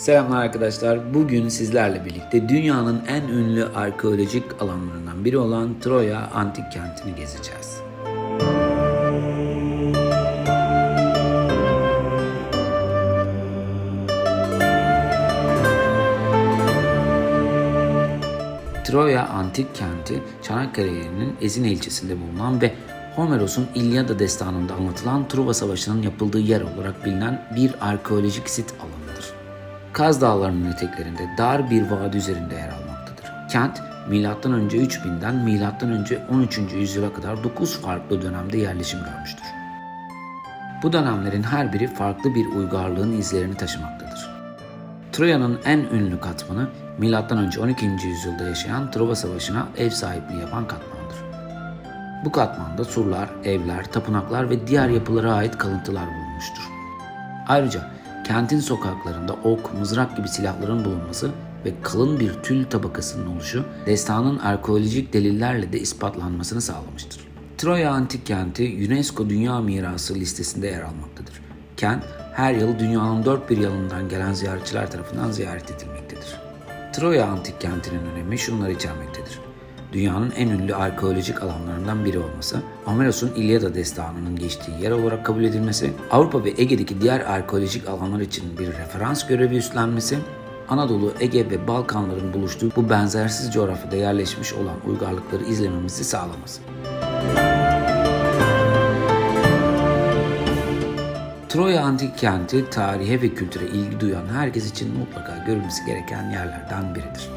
Selamlar arkadaşlar. Bugün sizlerle birlikte dünyanın en ünlü arkeolojik alanlarından biri olan Troya antik kentini gezeceğiz. Troya antik kenti Çanakkale'nin Ezine ilçesinde bulunan ve Homeros'un İlyada destanında anlatılan Truva Savaşı'nın yapıldığı yer olarak bilinen bir arkeolojik sit alanıdır. Kaz Dağları'nın eteklerinde dar bir vadi üzerinde yer almaktadır. Kent M.Ö. 3000'den M.Ö. 13. yüzyıla kadar 9 farklı dönemde yerleşim görmüştür. Bu dönemlerin her biri farklı bir uygarlığın izlerini taşımaktadır. Troya'nın en ünlü katmanı M.Ö. 12. yüzyılda yaşayan Trova Savaşı'na ev sahipliği yapan katmandır. Bu katmanda surlar, evler, tapınaklar ve diğer yapılara ait kalıntılar bulunmuştur. Ayrıca kentin sokaklarında ok, mızrak gibi silahların bulunması ve kalın bir tül tabakasının oluşu destanın arkeolojik delillerle de ispatlanmasını sağlamıştır. Troya Antik Kenti UNESCO Dünya Mirası listesinde yer almaktadır. Kent her yıl dünyanın dört bir yanından gelen ziyaretçiler tarafından ziyaret edilmektedir. Troya Antik Kenti'nin önemi şunları içermektedir. Dünyanın en ünlü arkeolojik alanlarından biri olması, Homeros'un İlyada destanının geçtiği yer olarak kabul edilmesi, Avrupa ve Ege'deki diğer arkeolojik alanlar için bir referans görevi üstlenmesi, Anadolu, Ege ve Balkanların buluştuğu bu benzersiz coğrafyada yerleşmiş olan uygarlıkları izlememizi sağlaması. Troya Antik Kenti tarihe ve kültüre ilgi duyan herkes için mutlaka görülmesi gereken yerlerden biridir.